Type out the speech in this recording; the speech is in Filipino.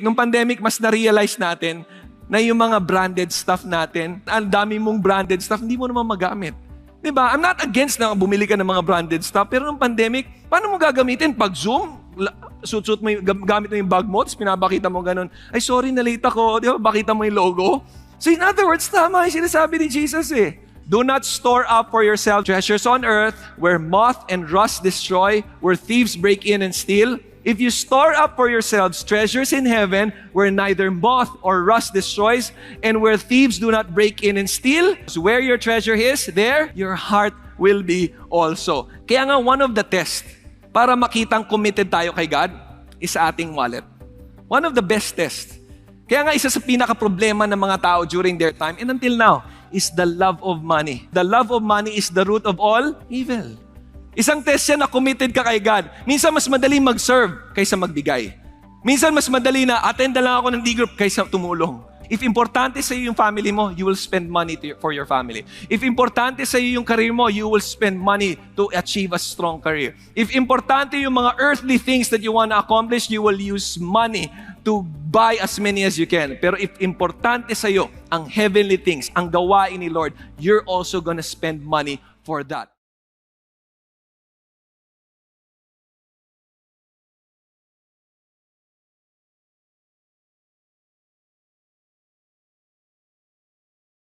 Nung pandemic, mas na-realize natin na yung mga branded stuff natin, ang dami mong branded stuff, hindi mo naman magamit. ba? I'm not against na bumili ka ng mga branded stuff, pero nung pandemic, paano mo gagamitin? Pag Zoom, suit-suit mo yung, gam- gamit mo yung bag mo, tapos pinapakita mo ganun, ay sorry, na-late ako, di ba? Bakita mo yung logo. So in other words, tama yung sinasabi ni Jesus eh. Do not store up for yourself treasures on earth where moth and rust destroy, where thieves break in and steal. If you store up for yourselves treasures in heaven where neither moth or rust destroys and where thieves do not break in and steal, so where your treasure is, there your heart will be also. Kaya nga one of the tests para makitang committed tayo kay God is ating wallet. One of the best tests. Kaya nga isa sa pinaka-problema ng mga tao during their time and until now is the love of money. The love of money is the root of all evil. Isang test yan na committed ka kay God. Minsan mas madali mag-serve kaysa magbigay. Minsan mas madali na attend na lang ako ng D-group kaysa tumulong. If importante sa iyo yung family mo, you will spend money to for your family. If importante sa iyo yung career mo, you will spend money to achieve a strong career. If importante yung mga earthly things that you want to accomplish, you will use money to buy as many as you can. Pero if importante sa iyo ang heavenly things, ang gawain ni Lord, you're also gonna spend money for that.